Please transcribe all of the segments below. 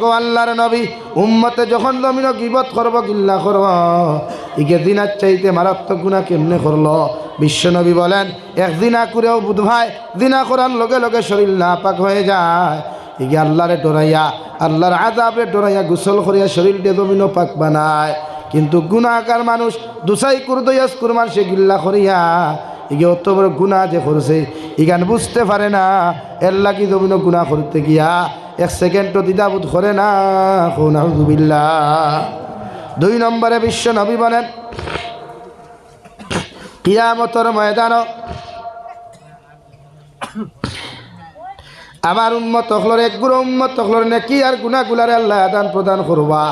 গো আল্লাহর নবী, উম্মতে যখন জমিন গিবত করব, গিল্লা করব। ইকে দিনার চাইতে মারাত্মক গুণা কেমনে করল? বিশ্ব নবী বলেন, এক দিনা করেও বুধ ভাই দিনা করার লগে লগে শরীর না পাক হয়ে যায়। ইকে আল্লাহরে ডরাইয়া, আল্লাহর আজাবে ডরাইয়া গোসল করিয়া শরীর দিয়ে জমিন পাক বানায়। কিন্তু গুণাকার মানুষ, দুসাই কুরদয়াস কুরমান, সে গিল্লা করিয়া ইগে অত বড় গুণা যে করছে ইগান বুঝতে পারে না, এর লাগি জমিন গুণা করতে গিয়া এক সেকেন্ডও দ্বিধাবোধ করে না। নাউজুবিল্লা দুই নম্বরে বিশ্ব নবী বলেন, কিয়ামতর ময়দান আমার উন্মত হলর, এক গুরু উন্মত হলর নেকি আর গুনাগুলারে আল্লাহ আদান প্রদান করবা।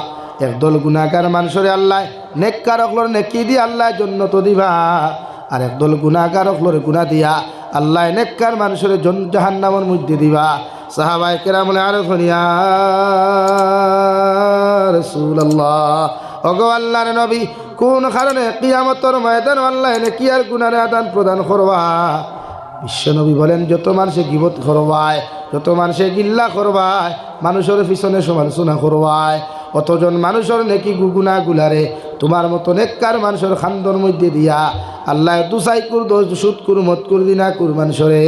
একদল গুণাকার মানুষরে আল্লাহ, নেককার হলর নেকি দিয়ে আল্লাহ জন্য তো দিবা। আর একদল গুণাকার হলর গুণা দিয়া আল্লাহ নেককার মানুষের জাহান্নামের মধ্যে দিবা। সাহাবাই কেরাম রসুল্লাহ অগো আল্লাহর নবী, কোন কারণে কিয়ামতর ময়দান আল্লাহ নেকি আর গুণারে আদান প্রদান করবা? বিশ্বনবী বলেন, যত মানুষে গিবত করবায়, যত মানুষে গিল্লা করবায়, মানুষের পিছনে সমালোচনা করবায় অতজন মানুষের নেকি গুগুনা গুলারে তোমার মতো নেককার মানুষের খান্দর মধ্যে দিয়া আল্লাহ দুসাই কুর দোষ কুর মত কুর দিনা কুর মানুষরে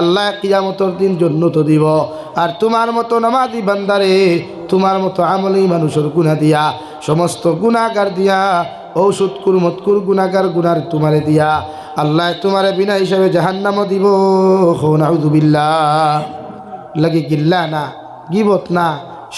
আল্লাহ কিয়ামতর দিন জন্য তো দিব। আর তোমার মতো নামাজি বান্দারে, তোমার মতো আমলি মানুষের গুণা দিয়া, সমস্ত গুণাগার দিয়া, ঔষধ কুর মত কুর গুণাগার গুনার তোমারে দিয়া আল্লাহ তোমারে বিনা হিসাবে জাহান্নামও দিব। নাউজুবিল্লা লাগে গিল্লা না, গিবত না।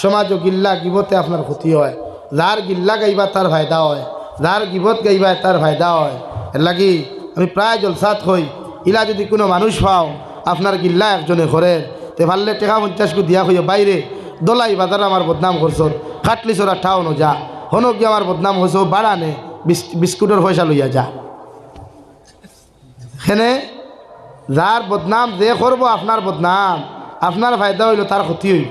সমাজও গিল্লা গিবতে আপনার ক্ষতি হয়। যার গিল্লা গাইবা তার ফায়দা হয়। যার গিবত গাইবা তার ফায়দা হয়। এর লাগি আমি প্রায় জলসাত হই। ইলা যদি কোনো মানুষ পাও, আপনার গিল্লা একজনে করে, তে ভাললে টেকা পঞ্চাশ কো দিয়া হইয়া বাইরে। দোলাই বাজার আমার বদনাম করছ খাটলি চরা ঠাও ন যা। হনক গিয়ে আমার বদনাম হয়েছ বাড়ানে বিস্কুটের পয়সা লইয়া যা। সেনে যার বদনাম যে করব, আপনার বদনাম। আপনার ফায়দা হইল তার ক্ষতি হইল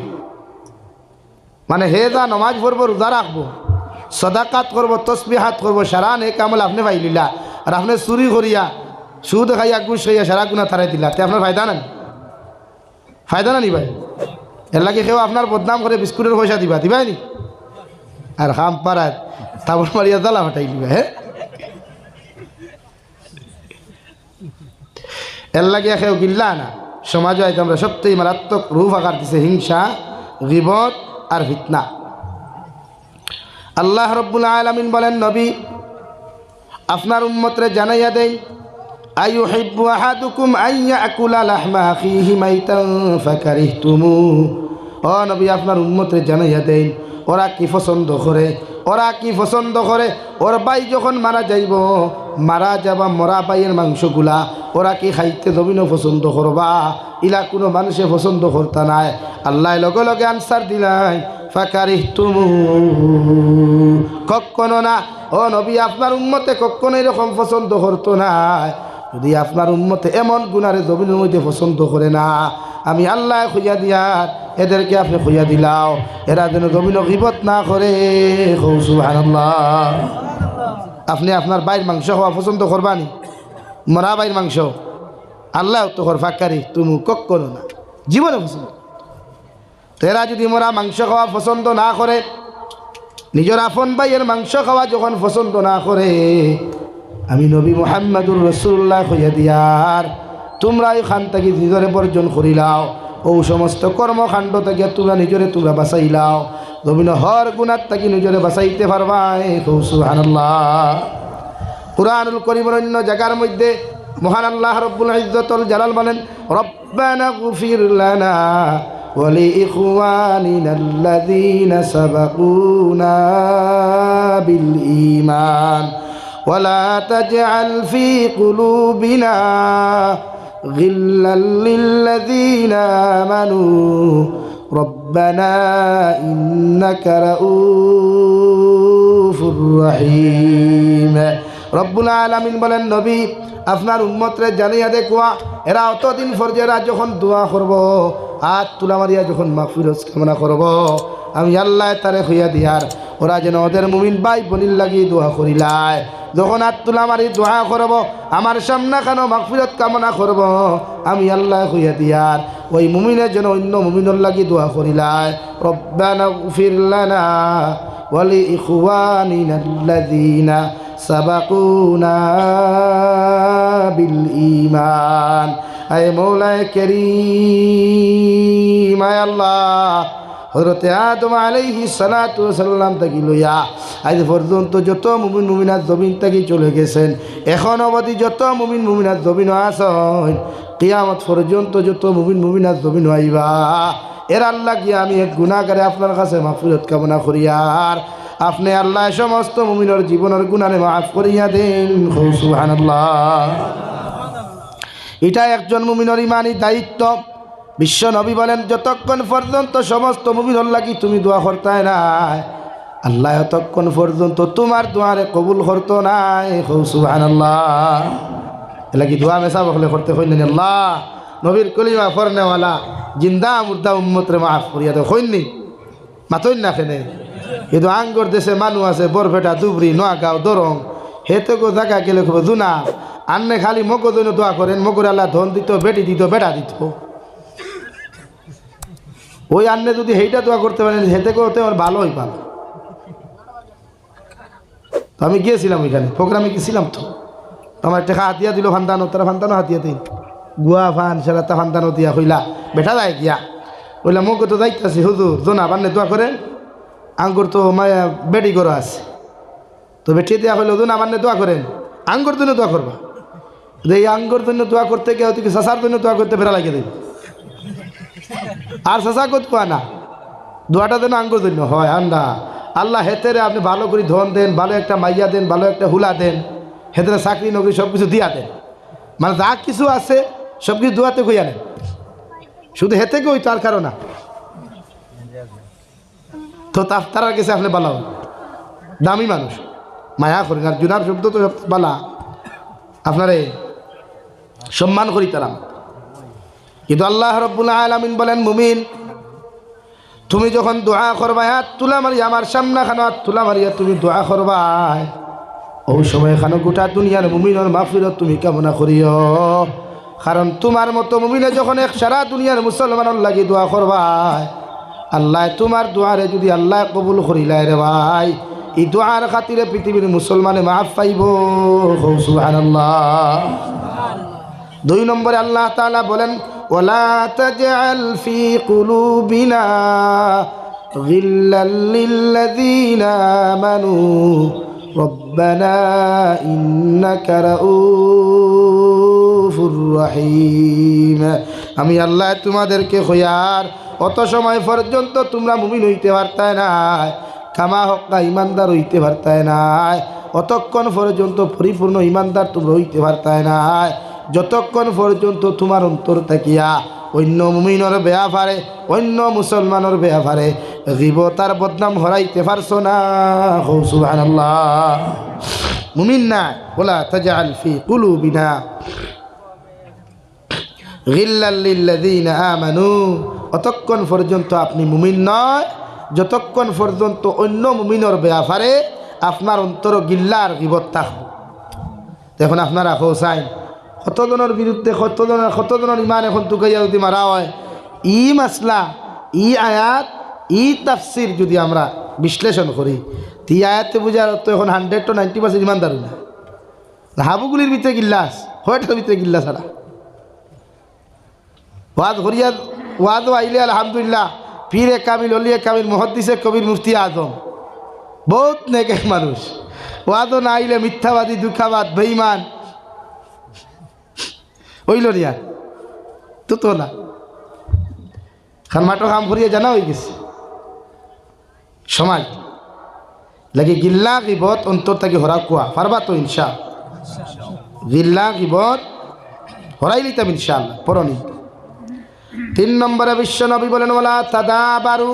মানে হে যা নমাজ পড়ব, রোজা রাখব, সদাকাত করব, তসবিহাত করব, সারা নে কামল আপনি পাইলিলা আর আপনি চুরি করিয়া, সুদ খাইয়া গুস খাইয়া, সারা গুণা তারাই দিলা। তে আপনার ফায়দা নাই? ফায়দা না নি ভাই? এর লাগে কেউ আপনার বদনাম করে বিস্কুটের পয়সা দিবা, দিবাই নি? আর খাম পাড়াত তাবর মারিয়া জ্বালা ফাটাই দিবা হ্যাঁ এর লাগে কেউ গিল্লা না। সমাজ আমরা সত্যিই মারাত্মক রূপ আকার দিছে, হিংসা, গিবত আর ফিতনা। আল্লাহ রব্বুল আলমিন বলেন, নবী, আপনার উম্মতরে জানাইয়া দেই আয়ু হিব্বু আহাদুকুম আইয়া আকুলা লাহমা আখিহি মাইতান ফাকারিহতুমু। ও নবী, আপনার উম্মতরে জানাইয়া দেন ওরা কি পছন্দ করে? ওরা কি পছন্দ করে? ওর বাই যখন মারা যাইব মারা যাবা, মরা বাইয়ের মাংসগুলা। ওরা কি খাইতে জমিনও পছন্দ করবা? ইলা কোনো মানুষে পছন্দ করতা নাই। আল্লাহ লগে লগে আনসার দিলাই ফাকারি তুমু কখনো না। ও নবী, আপনার উম্মতে কখনো এরকম পছন্দ করতো না যদি আপনার উম্মতে এমন গুণারে জমিনের মধ্যে পছন্দ করে না, আমি আল্লাহ খুঁজা দিয়ার এদেরকে আপনি খুঁজা দিলাও। এরা যেন জমিন গিবত না করে। সুবহানাল্লাহ। আপনি আপনার বাইর মাংস খাওয়া পছন্দ করবানি? মরা বাইর মাংস। আল্লাহ তো কর ফাঁকারি তুমি কখনো না। জীবনে পছন্দ। তেরা যদি মরা মাংস খাওয়া পছন্দ না করে, নিজের আপন ভাইয়ের মাংস খাওয়া যখন পছন্দ না করে, আমি নবী মোহাম্মদুর রসুল্লাহ হইয়া দিয়ার, তোমরা এই খান থাকি নিজরে বর্জন করিলাও। ও সমস্ত কর্মকাণ্ড থেকে তোমরা নিজরে তোমরা বাঁচাইলাও। রবীন্দ্র হর গুণার থাকি নিজরে বাঁচাইতে পারবা সুবহানাল্লাহ কুরআনুল করিমের অন্য জায়গার মধ্যে মহান আল্লাহ রব্বুল ইজ্জতুল জালাল বলেন রব্বানা গফির লানা ولإخواننا الذين سبقونا بالإيمان ولا تجعل في قلوبنا غلا للذين آمنوا ربنا إنك رؤوف رحيم রব্বুল আলমিন বলেন নবী আপনার উন্মতরে জানিয়া দেখুয়া এরা অতদিন ফরজেরা যখন দোয়া করব হাত তুলা মারিয়া যখন মাহফিরজ কামনা করব আমি আল্লাহ তারে হইয়া দিয়ার ওরা যেন ওদের মুমিন ভাই বোনির লাগি দোয়া করিলায় যখন হাত তুলা মারি দোয়া করব, আমার সামনা কেন মাগফিরত কামনা করব? আমি আল্লাহ হইয়া দিয়ার। ওই মুমিনের যেন অন্য মুমিনের লাগি দোয়া করিলায় রব্বানা ওয়ালি ইখওয়ানিনা সাবাকুনা বিল ঈমান। আয় মৌলায় করিম, আয় আল্লাহ। হজরতে আদম আলাইহি সালাতু সাল্লাম থাকি লইয়া, আজ পর্যন্ত যত মুমিন মুমিনার জমিন থাকি চলে গেছেন, এখন অবধি যত মুমিন মুমিনার জমিন আসন কিয়ামত পর্যন্ত যত মুমিন মুমিনার জমিন আইবা। এর আল্লাহ গিয়া আমি এক গুণাগারে আপনার কাছে মাফিরত কামনা করিয়ার আপনি আল্লাহ সমস্ত মুমিনের জীবনের গুণারে মাফ করিয়া দেন। সুবহানাল্লাহ। এটা একজন মুমিনের ইমানি দায়িত্ব। বিশ্ব নবী বলেন, যতক্ষণ পর্যন্ত সমস্ত মুমিনের লাগি তুমি দোয়া করতে নাই আল্লাহ ততক্ষণ পর্যন্ত তোমার দোয়ারে কবুল করতো নাই সুহান আল্লাহ এলাকি দোয়া মেসা বকলে করতে হইনি আল্লাহ। নবীর কলিমা ফরনেওয়ালা জিন্দা মুর্দা উম্মতরে মাফ করিয়া দে, হইনি মাতইন না খেনে। কিন্তু আঙ্গর দেশে মানুষ আছে বরপেটা দুবরি, নোয়াগাঁও, দরং। হেতে গো জায়গা গেলে খুব জুনা। আন্নে খালি মগো জন্য দোয়া করেন, মগর আল্লাহ ধন দিত, বেটি দিত, বেটা দিত। ওই আন্নে যদি হেইটা দোয়া করতে পারেন, হেতে করতে আমার ভালো ভালোই পাল তো আমি গিয়েছিলাম ওইখানে, প্রোগ্রামে গেছিলাম তো। আমার একটা হাতিয়া দিল ফান্দানো, তারা ফান্দানো হাতিয়া দিন গুয়া ফান সেটা তা ফান্দানো দিয়া কইলা, বেটা যায় গিয়া। কইলা মোক তো যাইতেছি হুজুর, জোনা বান্নে দোয়া করেন, আঙ্গুর তো মায়া বেটি করো আছে। তো বেটি দিয়া কইল, জোনা বান্নে দোয়া করেন, আঙ্গুর জন্য দোয়া করবা। এই আঙ্গুর জন্য দোয়া করতে গিয়ে তুই সাসার জন্য দোয়া করতে ফেরা লাগিয়ে দেবে আর সাসা কত কোয়া না? দোয়াটা যেন আঙ্গুর জন্য হয় আন্ডা আল্লাহ হেতেরে আপনি ভালো করে ধন দেন, ভালো একটা মাইয়া দেন, ভালো একটা হুলা দেন, হেতেরে চাকরি নকরি সব কিছু দিয়া দেন। মানে যা কিছু আছে সব কিছু দোয়াতে কইয়া নেন। শুধু হেতে কই তার কারণ? না তো তা- তারার কাছে আপনি বালা। দামি মানুষ। মায়া করেন, আর জুনার শব্দ তো সব বালা। আপনারে সম্মান করি তারা কিন্তু আল্লাহ রব্বুল আলমিন বলেন, মুমিন, তুমি যখন দোয়া করবাই হাত তুলা মারি আমার সামনা খানো হাত তুলা মারিয়া তুমি দোয়া করবাই ওই সময় খানো গোটা দুনিয়ার মুমিনের মাফিরত তুমি কামনা করিও। কারণ তোমার মতো মুমিনে যখন এক সারা দুনিয়ার মুসলমানের লাগি দোয়া করবাই আল্লাহ তোমার দোয়ারে যদি আল্লাহ কবুল করিলাই রে ভাই, এই দোয়ার খাতিরে পৃথিবীর মুসলমানে মাফ পাইব। সুবহানাল্লাহ। দুই নম্বরে আল্লাহ তাআলা বলেন ওলা তাজআল ফি কুলুবিনা গিল্লাল লিল্লাযীনা আমানু রব্বানা ইন্নাকা রাউফুর রহিম আমি আল্লাহ তোমাদেরকে হইয়ার অত সময় পর্যন্ত তোমরা মুমিন হইতে পারতায় নাই কামা হক্কা ইমানদার হইতে পারতায় নাই অতক্ষণ পর্যন্ত পরিপূর্ণ ইমানদার তোমরা হইতে পারতায় নাই যতক্ষণ পর্যন্ত তোমার অন্তর থাকিয়া অন্য মুমিনর বেয়া ফারে অন্য মুসলমানের বেয়া ফারে তার বদনাম হরাইতে পারছ না। মুমিন না, বলা তাজাল ফি কুলুবিনা। গিল্লাল্লিল্লাযীনা আমানু, অতক্ষণ পর্যন্ত আপনি মুমিন নয়, যতক্ষণ পর্যন্ত অন্য মুমিনের ব্যাপারে আপনার অন্তর গিল্লার গিবত দেখুন আপনারা হোসাইন কতজনের বিরুদ্ধে কতজনের কতজনের ইমান এখন তুকাইয়া যদি মারা হয়, ই মাসলা ই আয়াত, ই তাফসির যদি আমরা বিশ্লেষণ করি, তি আয়াতে বুঝার তো এখন হান্ড্রেড টু নাইনটি পার্সেন্ট ইমানদার না হাবুগুলির ভিতরে গিল্লাস হয়টার ভিতরে গিল্লা ছাড়া ওয়াদ হরিয়া ওয়াদও আইলে আলহামদুলিল্লাহ পীরে কামিল অলিয়ে কামিল, মহদ্দিসে কবির মুফতি আজম। বহুত নেকে মানুষ। ওয়াদও না আইলে মিথ্যাবাদী, দুঃখাবাদ বেইমান ওইল রিয়া তো তো না। খান মাটো কাম করিয়া জানা হয়ে গেছে। সমাজ লাগে গিল্লা গিবত অন্তর থাকি হরা কুয়া। পারবা তো ইনশা। গিল্লা গিবত হরাই লিতাম ইনশাআল্লাহ, পরনি। তিন নম্বরে বিশ্ব নবী বলেন ওলা তাদা বারু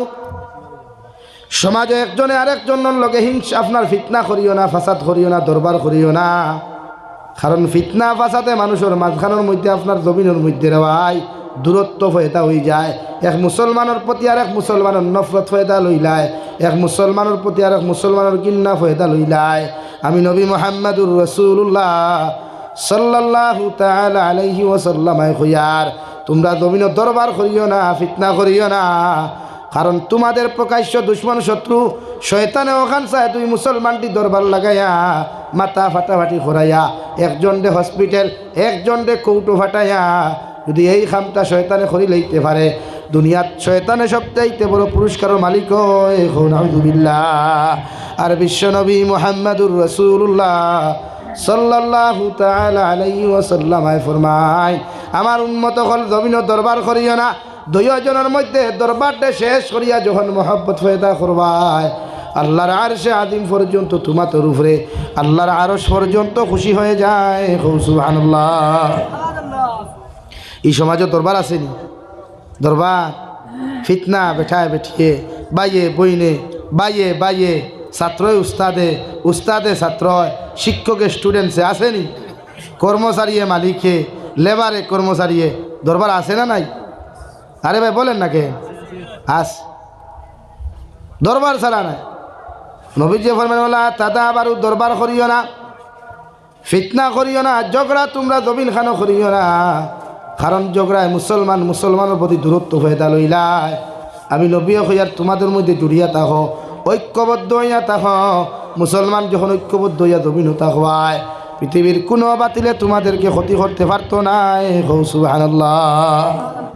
সমাজে একজনে আরেকজনের লগে হিংসা, আপনার ফিতনা করিও না, ফাসাদ করিও না, দরবার করিও না। কারণ ফিতনা ফাসাদে মানুষের মাঝখানের মধ্যে, আপনার জমিনের মধ্যে রেওয়াই দূরত্ব ফয়দা হয়ে যায়। এক মুসলমানের প্রতি আর এক মুসলমানের নফরত ফয়দা লইলায়। এক মুসলমানের প্রতি আর এক মুসলমানের কিন্না ফয়দা লইলায়। আমি নবী মোহাম্মদুর রসুল্লাহ সাল্লাল্লাহু তাআলা আলাইহি ওয়াসাল্লামায় হইয়ার তোমরা জমিন দরবার করিও না, ফিতনা করিও না। কারণ তোমাদের প্রকাশ্য দুশ্মন শত্রু শয়তানে ওখান চায় তুই মুসলমানটি দরবার লাগাইয়া মাথা ফাটাফাটি করাইয়া একজন দে হসপিটাল একজন দে কৌটো ফাটাইয়া, যদি এই খামটা শয়তানে করি লইতে পারে, দুনিয়াত শয়তানে সবচাইতে বড় পুরস্কারের মালিক আর বিশ্বনবী মোহাম্মদুর রসুল্লাহ আমার উন্মত হল জমিন দরবার করিও না, দুইজনের মধ্যে দরবারটা শেষ করিয়া যখন মহব্বত ফয়দা করবায় আল্লাহর আর সে আদিম পর্যন্ত তোমাদের উপরে আল্লাহর আরশ পর্যন্ত খুশি হয়ে যায়। সুবহানাল্লাহ। এই সমাজে দরবার আসেনি? দরবার? ফিতনা বেঠায় বেঠিয়ে বাইয়ে বইনে বাইয়ে বাইয়ে ছাত্রই উস্তাদে উস্তাদে ছাত্র শিক্ষকে স্টুডেন্টসে আসেনি? কর্মচারীয়ে মালিকে লেবারে কর্মচারীয়ে দরবার আছে না নাই? আরে ভাই বলেন না কে আস। দরবার ছাড়া নাই? নবীজি ফরমান বলা দাদা বারু দরবার করিও না, ফিতনা করিও না, ঝগড়া তোমরা জমিন খানো করিও না। কারণ ঝগড়ায় মুসলমান মুসলমানের প্রতি দূরত্ব হয়ে তা লইলায়। আমি নবী হইয়ার তোমাদের মধ্যে জুড়িয়া থাকো, ঐক্যবদ্ধ হইয়া থাকো। মুসলমান যখন ঐক্যবদ্ধ হইয়া জমিন হতা হওয়ায়, পৃথিবীর কোনো বাতিলে তোমাদেরকে ক্ষতি করতে পারতো না সুবহানাল্লাহ।